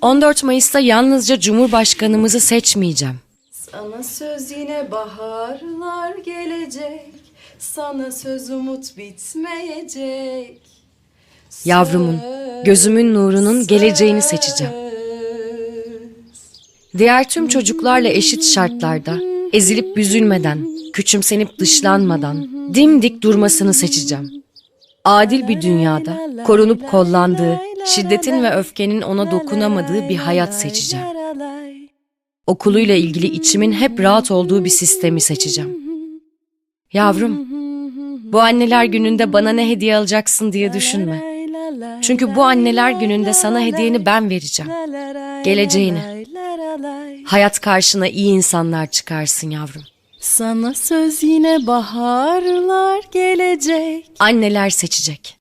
...14 Mayıs'ta yalnızca Cumhurbaşkanımızı seçmeyeceğim. Sana söz yine baharlar gelecek. Sana söz umut bitmeyecek. Yavrumun, gözümün nurunun geleceğini seçeceğim. Diğer tüm çocuklarla eşit şartlarda, ezilip büzülmeden, küçümsenip dışlanmadan, dimdik durmasını seçeceğim. Adil bir dünyada, korunup kollandığı, şiddetin ve öfkenin ona dokunamadığı bir hayat seçeceğim. Okuluyla ilgili içimin hep rahat olduğu bir sistemi seçeceğim. Yavrum, bu anneler gününde bana ne hediye alacaksın diye düşünme. Çünkü bu anneler gününde sana hediyeni ben vereceğim. Geleceğini. Hayat karşına iyi insanlar çıkarsın yavrum. Sana söz yine baharlar gelecek. Anneler seçecek.